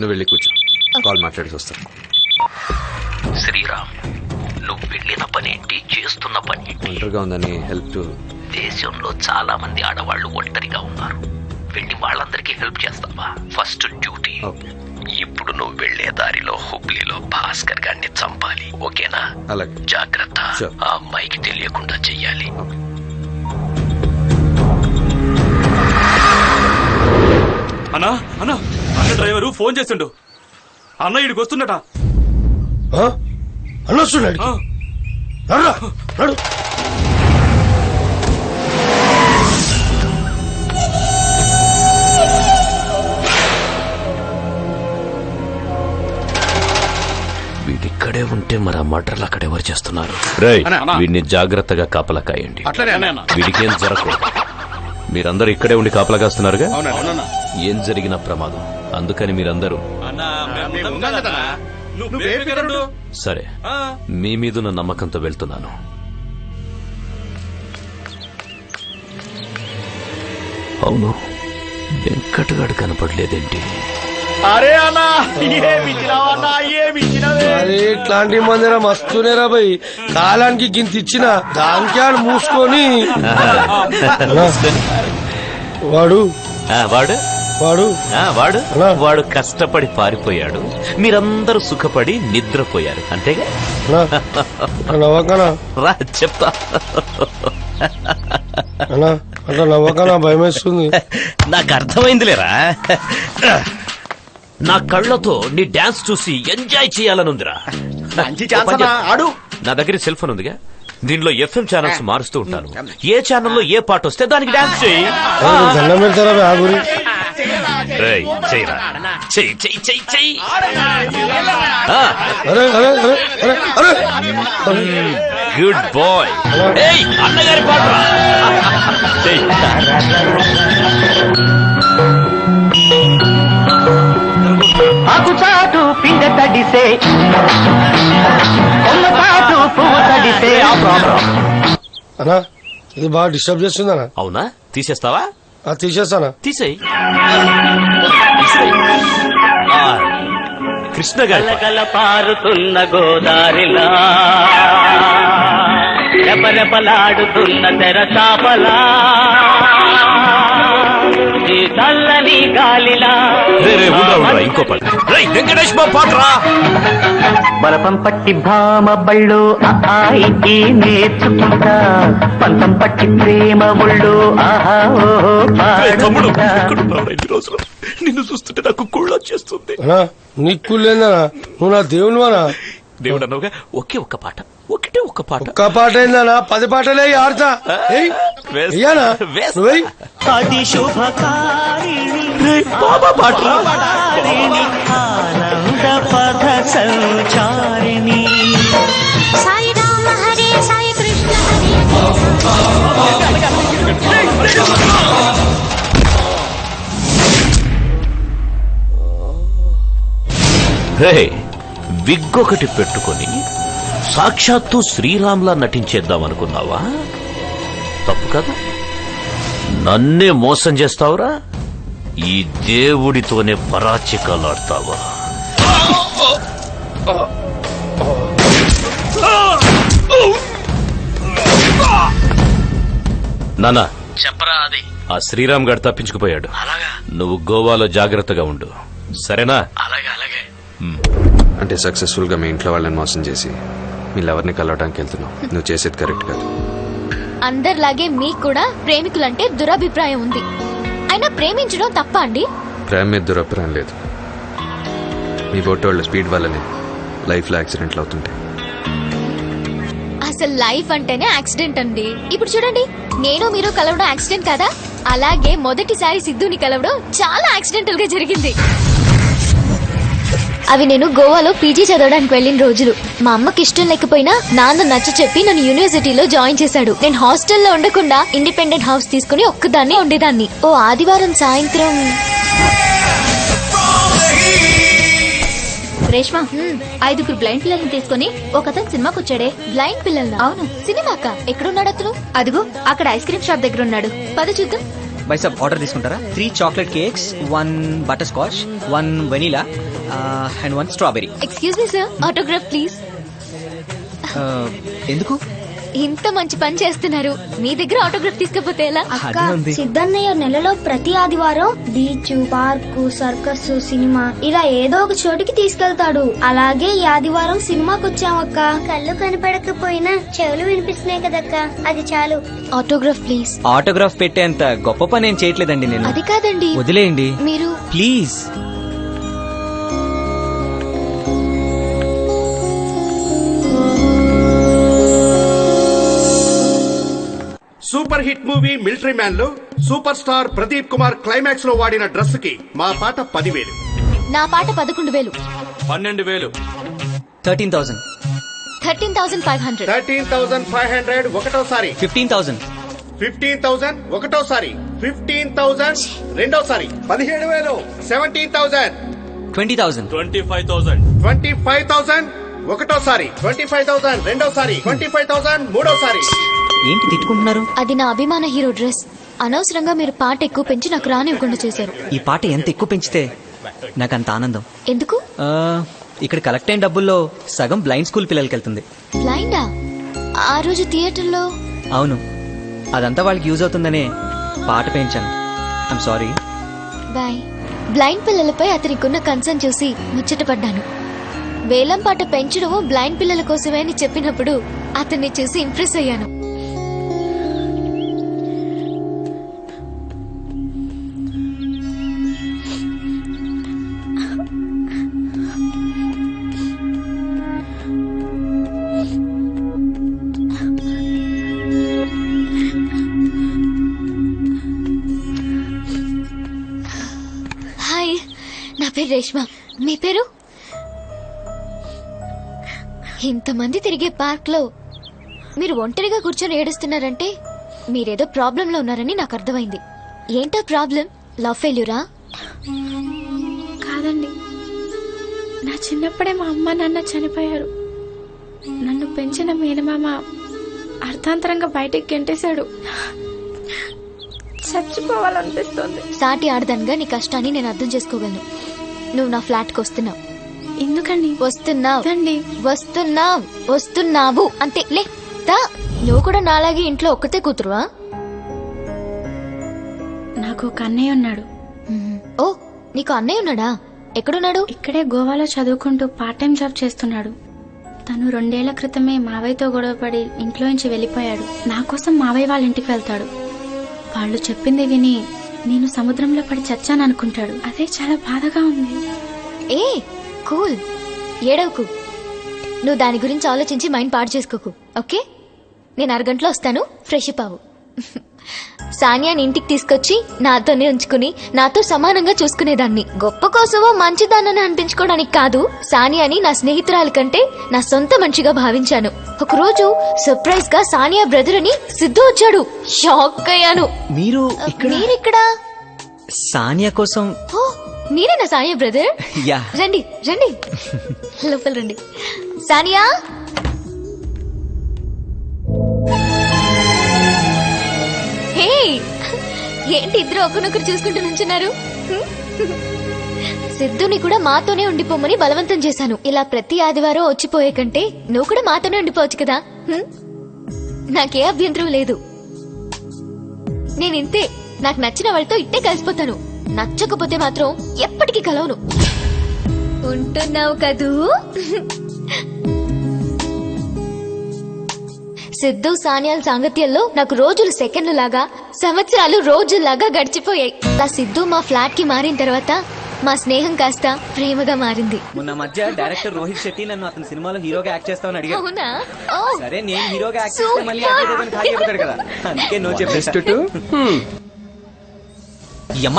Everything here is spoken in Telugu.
నువ్వు వెళ్ళి కూర్చో. కాల్ మాట్లాడి వస్తాను శ్రీరామ్ నువ్వు వెళ్ళిన పనేంటి? చేస్తున్న పనేంటి ఒంటరిగా ఉందని హెల్ప్ దేశంలో చాలా మంది ఆడవాళ్ళు ఒంటరిగా ఉన్నారు. వెళ్ళి వాళ్ళందరికీ హెల్ప్ చేస్తావా? ఫస్ట్ డ్యూటీ ఓకే ఇప్పుడు నువ్వు వెళ్ళే దారిలో హుబ్లీలో భాస్కర్ గారిని చంపాలి. ఓకేనా? అలాగే. జాగ్రత్త. ఆ అమ్మాయికి తెలియకుండా చెయ్యాలి. ఓకే అన్నా అన్నా అన్న డ్రైవరు ఫోన్ చేసిండు. అన్న ఇడికి వస్తుండట? అన్న వస్తున్నాడు వీడిక్కడే ఉంటే మరి ఆ మటర్లు అక్కడ ఎవరు చేస్తున్నారు? వీడిని జాగ్రత్తగా కాపలా కాయండి. అట్లనే అన్న. వీడికేం జరగకూడదు. మీరందరూ ఇక్కడే ఉండి కాపలా కాస్తున్నారుగా? ఏం జరిగిన ప్రమాదం? అందుకని మీరందరూ. సరే. ఆ, మీ మీదున్న నమ్మకంతో వెళ్తున్నాను. అవును. వెంకటగాడు కనపడలేదేంటి? అరే అన్నా అరే ఇట్లాంటి మందిరా మస్తునేరా భయ్ కాలానికి గింత ఇచ్చిన దానికి ఆడు మూసుకొని వాడు. ఆ, వాడు? వాడు. ఆ, వాడు? అలా. వాడు కష్టపడి పారిపోయాడు. మీరందరూ సుఖపడి నిద్రపోయారు అంతేగా? అన్నా, అట్లా నవ్వకనా? రా చెప్తా. అన్నా అట్లా నవ్వకనా? భయం వేస్తుంది నాకు అర్థమైందిలేరా? నా కళ్ళతో నీ డాన్స్ చూసి ఎంజాయ్ చేయాలనుందిరా. మంచి ఛాన్స్ అన్నా. ఆడు. నా దగ్గర సెల్ ఫోన్ ఉందిగా. దీనిలో ఎఫ్ఎం ఛానల్స్ మారుస్తూ ఉంటాను. ఏ ఛానల్లో ఏ పాట వస్తే దానికి డాన్స్ చేయి. దండం పెడతారా బే, రేయ్, ఆ, అరే అరే అరే అరే అరే. గుడ్ బాయ్ ఏయ్ అన్నగారి పాట తడిసే. పువ్వు తడిసే. అన్నా ఇది బాగా డిస్టర్బ్ చేస్తుంది అన్న అవునా? తీసేస్తావా? తీసేస్తానా? తీసేయి. కృష్ణ గారి. గలగల పారుతున్న గోదారిలా. రెపరెపలాడుతున్న తెర చాపలా ఈ చల్లని గాలిలా. రే, రే, ఉండరా, ఉండరా, ఇంకో పాట. రేయ్, వెంకటేష్ బాబు పాటరా బలపం పట్టి భామ బళ్ళు ఆయికి నేర్చుకుంటా. పంతం పట్టి ప్రేమ ఒళ్ళు ఆహా ఓహో నిన్ను చూస్తుంటే నాకు కుళ్ళు వచ్చేస్తుంది. అన్నా నీకు నువ్వు నా దేవుని వానా దేవుడు అన్నావుగా ఒకే ఒక్క పాట. ఒకటే ఒక్క పాట. ఒక్క పాట ఏందన్నా? పది పాటలే ఆడతా అది శుభకారిణి బాబా పాట. కారిణి ఆనంద పథ సంచారిణి. సాయి రామ హరే సాయి కృష్ణ హరే. రే విగ్ ఒకటి పెట్టుకొని సాక్షాత్తు శ్రీరామ్లా నటించేద్దాం అనుకున్నావా? తప్పు కదా. నన్నే మోసం చేస్తావురా? ఈ దేవుడితోనే పరాచికాలాడతావా? నానా చెప్పరా అది. ఆ శ్రీరామ్ గారు తప్పించుకుపోయాడు. అలాగా? నువ్వు గోవాలో జాగ్రత్తగా ఉండు. సరేనా? అలాగే అలాగే. అంటే సక్సెస్ఫుల్గా మీ ఇంట్లో వాళ్ళని మోసం చేసి మీ లవర్ని కలవడానికి వెళ్తున్నావు నువ్వు చేసేది కరెక్ట్ కాదు. అందరిలాగే మీకు కూడా ప్రేమికులంటే దురభిప్రాయం ఉంది. అయినా ప్రేమించడం తప్ప అండి. ప్రేమ మీద దురభిప్రాయం లేదు. మీ ఫోటోళ్ళ స్పీడ్ వల్లనే లైఫ్లో యాక్సిడెంట్లు అవుతుంటాయి. అసలు లైఫ్ అంటేనే యాక్సిడెంట్ అండి. ఇప్పుడు చూడండి నేను మీరు కలవడం యాక్సిడెంట్ కదా? అలాగే మొదటిసారి సిద్ధుని కలవడం చాలా యాక్సిడెంటల్గా జరిగింది. అవి నేను గోవాలో పీజీ చదవడానికి వెళ్ళిన రోజులు. మా అమ్మకి ఇష్టం లేకపోయినా నాన్న నచ్చ చెప్పి నన్ను యూనివర్సిటీలో జాయిన్ చేశాడు. నేను హాస్టల్లో ఉండకుండా ఇండిపెండెంట్ హౌస్ తీసుకుని ఒక్కదాన్నే ఉండేదాన్ని. ఓ ఆదివారం సాయంత్రం. రేష్మ ఐదుగురు బ్లైండ్ పిల్లల్ని తీసుకుని ఒక అతను సినిమాకి వచ్చాడే. బ్లైండ్ పిల్లలు అవును. సినిమాక? ఎక్కడున్నాడు అతను? అదిగో అక్కడ ఐస్ క్రీమ్ షాప్ దగ్గర ఉన్నాడు. పద చూద్దాం. బై సబ్ ఆర్డర్ తీసుకుంటారా? Three chocolate cakes one butterscotch one vanilla and one strawberry excuse me sir autograph please ఎందుకు? ఇంత మంచి పని చేస్తున్నారు. మీ దగ్గర ఆటోగ్రాఫ్ తీసుకపోతే ఎలా? ఉంది. సిద్ధన్నయ్య నెలలో ప్రతి ఆదివారం బీచ్ పార్కు సర్కస్ సినిమా ఇలా ఏదో ఒక చోటికి తీసుకెళ్తాడు. అలాగే ఈ ఆదివారం సినిమాకి వచ్చామక్క కళ్ళు కనపడకపోయినా చెవులు వినిపిస్తున్నాయి కదక్క. అది చాలు. ఆటోగ్రాఫ్ ప్లీజ్ ఆటోగ్రాఫ్ పెట్టేంత గొప్ప పని ఏం చేయట్లేదండి నేను. అది కాదండి. వదిలేయండి. మీరు please super hit movie military మ్యాన్లో super star Pradeep Kumar క్లైమాక్స్లో వాడిన డ్రెస్కి మా పాట పదివేలు. నా పాట పదకొండు వేలు. పన్నెండు వేలు. Thirteen thousand. Thirteen thousand five hundred. Thirteen thousand five hundred ఒకటోసారి. Fifteen thousand. ఫిఫ్టీన్ థౌసండ్ ఒకటోసారి. ఫిఫ్టీన్ థౌసండ్ రెండోసారి. పదిహేడు వేలు. Seventeen thousand. Twenty thousand. Twenty five thousand. Twenty five thousand ఒకటోసారి. ట్వంటీ ఫైవ్ థౌసండ్ రెండోసారి. ట్వంటీ ఫైవ్ థౌసండ్ మూడోసారి. ఏంటి తిట్టుకుంటున్నారు? అది నా అభిమాన హీరో డ్రెస్. అనవసరంగా మీరు పాట ఎక్కువ పెంచి నాకు రానివ్వకుండా చేశారు. ఈ పాట ఎంత ఎక్కువ పెంచితే నాకు అంత ఆనందం. ఎందుకు? ఇక్కడ కలెక్ట్ అయిన డబ్బుల్లో సగం బ్లైండ్ స్కూల్ పిల్లలకి వెళ్తుంది. బ్లైండా? ఆ రోజు థియేటర్లో? అవును. అదంతా వాళ్ళకి యూజ్ అవుతుందనే పాట పెంచాను. I'm sorry bye. బ్లైండ్ పిల్లలపై అతనికున్న కన్సర్న్ చూసి ముచ్చటపడ్డాను వేలం పాట పెంచడం బ్లైండ్ పిల్లల కోసమే అని చెప్పినప్పుడు అతన్ని చూసి ఇంప్రెస్ అయ్యాను. పేరు రేష్మ మీ పేరు? ఇంతమంది తిరిగే పార్క్లో మీరు ఒంటరిగా కూర్చొని ఏడుస్తున్నారంటే మీరేదో ప్రాబ్లంలో ఉన్నారని నాకు అర్థమైంది. ఏంటో ప్రాబ్లం? లవ్ ఫెయిల్యూరా? కాదండి. నా చిన్నప్పుడే మా అమ్మ నాన్న చనిపోయారు. నన్ను పెంచిన మేనమామ అర్థాంతరంగా బయటికి గెంటేశాడు. చచ్చిపోవాలనిపిస్తుంది. సాటి ఆడదనగా నీ కష్టాన్ని నేను అర్థం చేసుకోగలను. నువ్వు నా ఫ్లాట్కి వస్తున్నావు. ఎందుకండి? వస్తున్నావు. వద్దండి. వస్తున్నావు. వస్తున్నావు. అంతే లే దా నువ్వు కూడా నాలాగే ఇంట్లో ఒక్కతే కూతురువా? నాకు ఒక అన్నయ్య ఉన్నాడు. ఓ నీకు అన్నయ్య ఉన్నాడా? ఎక్కడున్నాడు? ఇక్కడే గోవాలో చదువుకుంటూ పార్ట్ టైం జాబ్ చేస్తున్నాడు. తను రెండేళ్ళ క్రితమే మావయ్యతో గొడవపడి ఇంట్లో నుంచి వెళ్ళిపోయాడు. నా కోసం మావయ్య వాళ్ళ ఇంటికి వెళ్తాడు. వాళ్ళు చెప్పింది విని నేను సముద్రంలో పడి చచ్చాను అనుకుంటాడు అదే చాలా బాధగా ఉంది. ఏ కూల్. ఏడవకు. నువ్వు దాని గురించి ఆలోచించి మైండ్ పాడు చేసుకోకు ఓకే? నేను అరగంటలో వస్తాను. ఫ్రెష్ అప్ సానియాని ఇంటికి తీసుకొచ్చి నాతోనే ఉంచుకుని నాతో సమానంగా చూసుకునేదాన్ని. గొప్ప కోసమో మంచిదానని అనిపించుకోవడానికి కాదు. సానియాని నా స్నేహితురాలి కంటే నా సొంత మనిషిగా భావించాను. ఒకరోజు సర్ప్రైజ్గా సానియా బ్రదర్ అని సిద్ధు వచ్చాడు. షాక్ అయ్యాను. మీరు ఇక్కడ? మీరిక్కడ? సానియా కోసం మీరేనా సానియా బ్రదర్? యా. రండి రండి. లోపల రండి. సానియా? ఏంటి ఇద్దరు ఒకరినొకరు చూసుకుంటూ నుంచున్నారు? సిద్ధుని కూడా మాతోనే ఉండిపోమని బలవంతం చేశాను. ఇలా ప్రతి ఆదివారం వచ్చిపోయే కంటే నువ్వు కూడా మాతోనే ఉండిపోవచ్చు కదా? హ్మ్? నాకే అభ్యంతరం లేదు. నేను ఇంతే నాకు నచ్చిన వాళ్ళతో ఇట్టే కలిసిపోతాను. నచ్చకపోతే మాత్రం ఎప్పటికీ కలవను. ఉంటున్నావు కదూ? సిద్ధు సానియాల సాంగత్యంలో నాకు రోజులు సెకండ్లు లాగా సంవత్సరాలు రోజుల్లాగా గడిచిపోయాయి. ఆ సిద్ధు మా ఫ్లాట్కి మారిన తర్వాత మా స్నేహం కాస్త ప్రేమగా మారింది. మొన్న మధ్య డైరెక్టర్ రోహిత్ శెట్టి నన్ను అతని సినిమాలో హీరోగా యాక్ట్ చేస్తామని అడిగారు అవునా? ఓ సరే నేను హీరోగా యాక్ట్ చేస్తే మళ్ళీ యాక్ట్ చేద్దామని ఖాళీ అయిపోతాడు కదా. అందుకే నో చెప్పేసి. ఈ అమ్మాయి